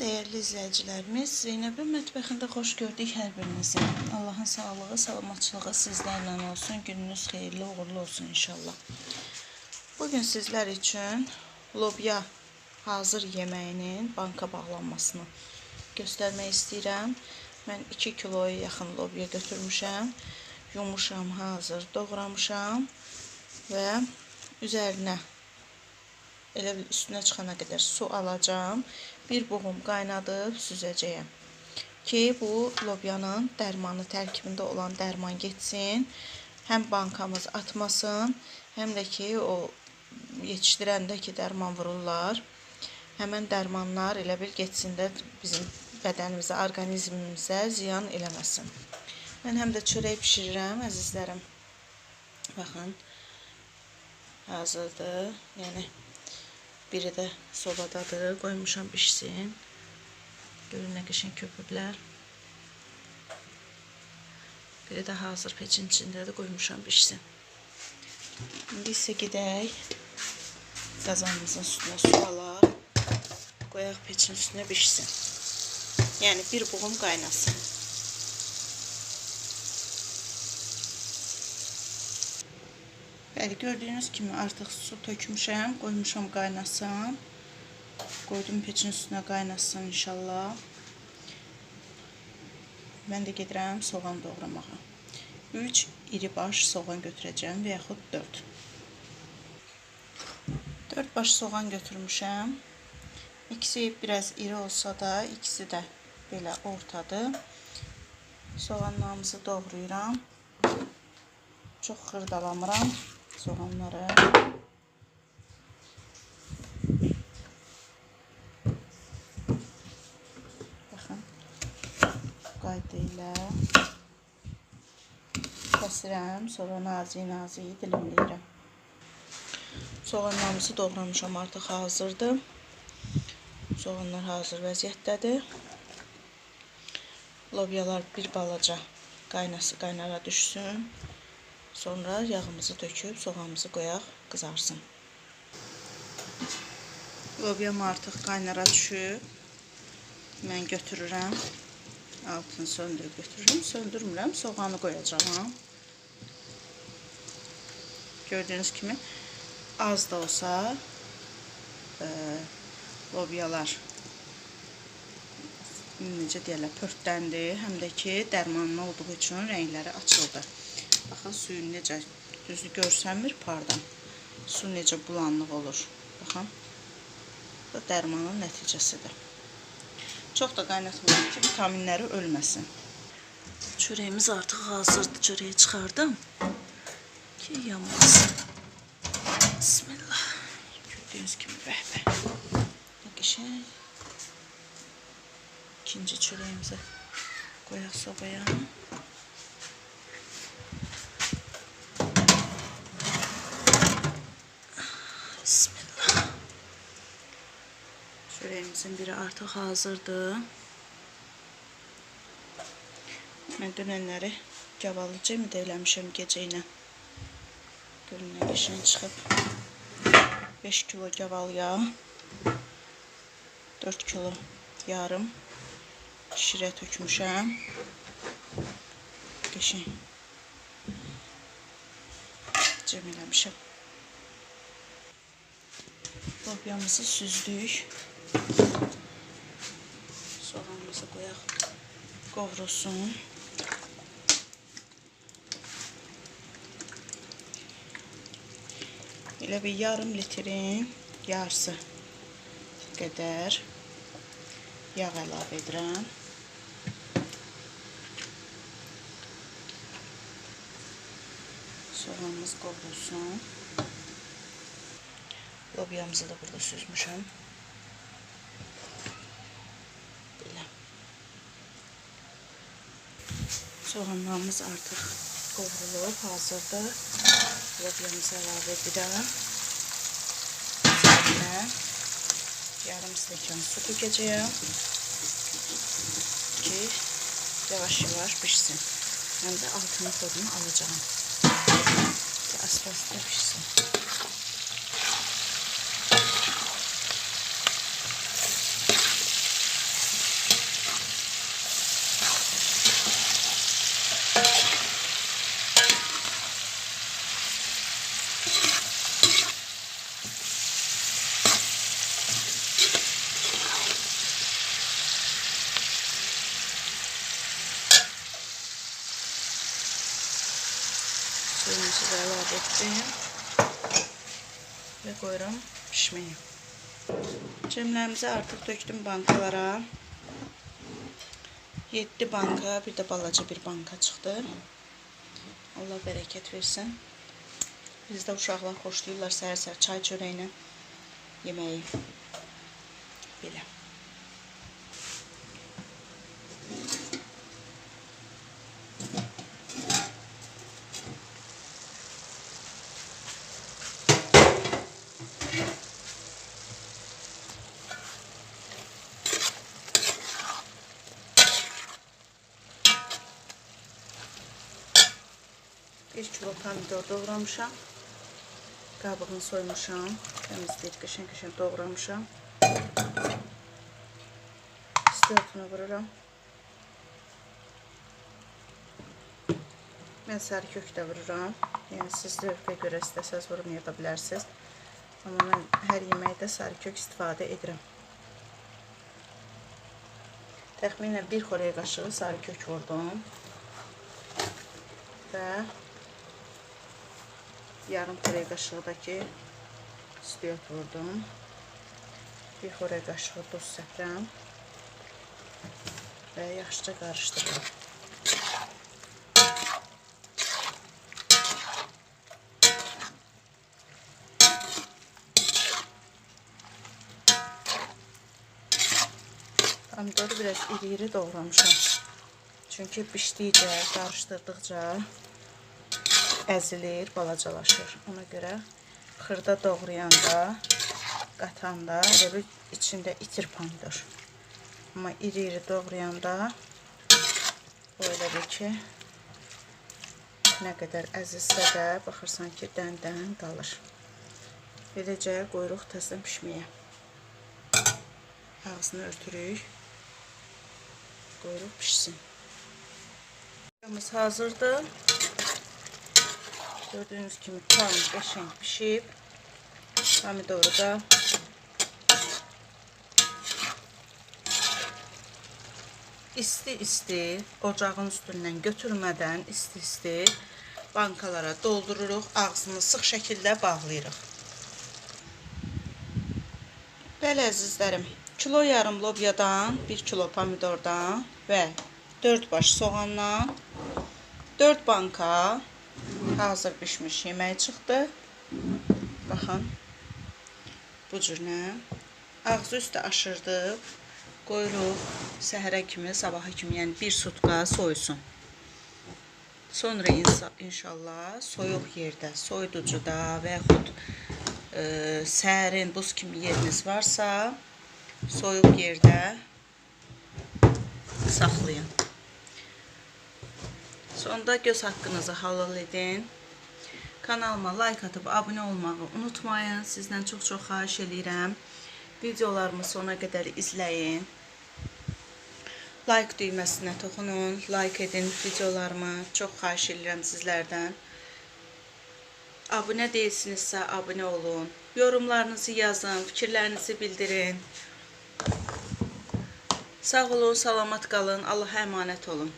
değerli izləyicilərimiz. Zeynəbin mətbəxində xoş gördük hər birinizi. Allahın sağlığı, salamatçılığı sizlərlə olsun. Gününüz xeyirli, uğurlu olsun inşallah. Bugün sizlər üçün lobya hazır yeməyinin banka bağlanmasını göstərmək istəyirəm. Mən 2 kiloya yaxın lobya götürmüşəm. Yumuşam, hazır doğramışam və üzərinə elə bil üstünə çıxana qədər su alacağım. Bir buğum qaynadıb süzəcəyəm. Ki bu lobyanın dərmanı tərkibində olan dərman getsin. Həm bankamız atmasın, həm də ki o yetişdirəndə ki dərman vururlar. Həmən dərmanlar elə bil getsin də bizim bədənimizə, orqanizmimizə ziyan eləməsin. Mən həm də çörək bişirirəm əzizlərim. Baxın. Hazırdır. Yəni biri də sobadadır. Qoymuşam pişsin. Görün nə qəşəng köpüklər. Biri də hazır peçin içindədir. Qoymuşam pişsin. İndi isə gedək. Qazanımızın üstünə su alaq. Qoyaq peçin üstünə pişsin. Yəni bir buğum qaynasın. Bəli, gördüyünüz kimi artıq su tökmüşəm, qoymuşam qaynasın. Qoydum peçin üstünə qaynasın inşallah. Mən də gedirəm soğan doğramağa. 3 iri baş soğan götürəcəm və yaxud 4. 4 baş soğan götürmüşəm. İkisi biraz iri olsa da, ikisi də belə ortadır. Soğanlarımızı doğrayıram. Çox xırdalamıram soğanları. Baxın. Qayda ilə kəsirəm, sonra nazik-nazik dilimləyirəm. Soğanlarımızı doğramışam, artıq hazırdır. Soğanlar hazır vəziyyətdədir. Lobyalar bir balaca qaynası qaynara düşsün. Sonra yağımızı döküb soğanımızı qoyaq qızarsın. Lobyam artıq qaynara düşüb. Mən götürürəm. Altını söndürüb götürürüm. Söndürmürəm. Soğanı qoyacağam. Gördüyünüz kimi az da olsa e, lobyalar necə deyirlər, pörtləndi. Həm də ki, dərmanlı olduğu üçün rəngləri açıldı. Baxın suyun necə düzü görsənmir pardan. Su necə bulanlıq olur. Baxın. Bu dərmanın nəticəsidir. Çox da qaynatmayın ki, vitaminləri ölməsin. Çörəyimiz artıq hazırdır. Çörəyi çıxardım. Ki yanmasın. Bismillah. Gördüyünüz kimi bəhbə. Nə qəşəng. İkinci çörəyimizi qoyaq sobaya. Bismillah. Çörəyimizin biri artıq hazırdır. Mən dünənləri gavalıca mı eləmişəm gecə ilə. Görün nə qəşəng çıxıb. 5 kilo gaval yağ. 4 kilo yarım şirə tökmüşəm. Qəşəng. Cəm Lobyamızı süzdük. Soğanımızı qoyaq qovrusun. Elə bir yarım litrin yarısı qədər yağ əlavə edirəm. Soğanımız qovrulsun. Lobyamızı da burada süzmüşəm. Belə. Soğanlarımız artıq qovrulub, hazırdır. Lobyamızı əlavə edirəm. Üzərinə yarım stəkan su tökəcəyəm ki, yavaş-yavaş pişsin. Mən də altını tozunu alacağım. Ki, asla-asla pişsin. Pulversız əlavə etdim. Və qoyuram pişməyə. Cemlərimizi artıq döktüm bankalara. 7 banka, bir də balaca bir banka çıxdı. Allah bərəkət versin. Bizdə uşaqlar xoşlayırlar səhər-səhər çay çörəklə yeməyi. Belə. Bir kilo pomidor doğramışam. Qabığını soymuşam. Təmizləyib qəşəng-qəşəng doğramışam. İstiotunu vururam. Mən sarı kök də vururam. Yəni siz zövqə görə istəsəz vurmaya da bilərsiniz. Amma mən hər yeməkdə sarı kök istifadə edirəm. Təxminən 1 xörək qaşığı sarı kök vurdum. Və yarım xörək qaşığındakı stiyot vurdum. Bir xörək qaşığı duz səpirəm və yaxşıca qarışdırıram. Pomidoru biraz iri-iri doğramışam. Çünki bişdikcə, qarışdırdıqca əzilir, balacalaşır. Ona görə xırda doğrayanda, qatanda elə bir içində itir pomidor. Amma iri-iri doğrayanda o elə bir ki, nə qədər əzilsə də baxırsan ki, dən-dən qalır. Beləcə qoyuruq təzədən pişməyə. Ağzını örtürük. Qoyuruq pişsin. Yumurtamız hazırdır. Gördüğünüz kimi tam qəşəng pişib. Pomidoru da isti-isti ocağın üstündən götürmədən isti-isti bankalara doldururuq. Ağzını sıx şəkildə bağlayırıq. Bəli əzizlərim, kilo yarım lobyadan, 1 kilo pomidordan və 4 baş soğandan 4 banka hazır pişmiş yemək çıxdı. Baxın. Bu cürlə ağzı üstə aşırdıq. Qoyuruq səhərə kimi, sabaha kimi, yəni 1 sutka soyusun. Sonra inşallah soyuq yerdə, soyuducuda və yaxud e, sərin buz kimi yeriniz varsa, soyuq yerdə saxlayın. Sonda göz haqqınızı halal edin. Kanalıma like atıb abunə olmağı unutmayın. Sizdən çox-çox xahiş edirəm. Videolarımı sona qədər izləyin. Like düyməsinə toxunun, like edin videolarımı. Çox xahiş edirəm sizlərdən. Abunə deyilsinizsə abunə olun. Yorumlarınızı yazın, fikirlərinizi bildirin. Sağ olun, salamat qalın. Allaha əmanət olun.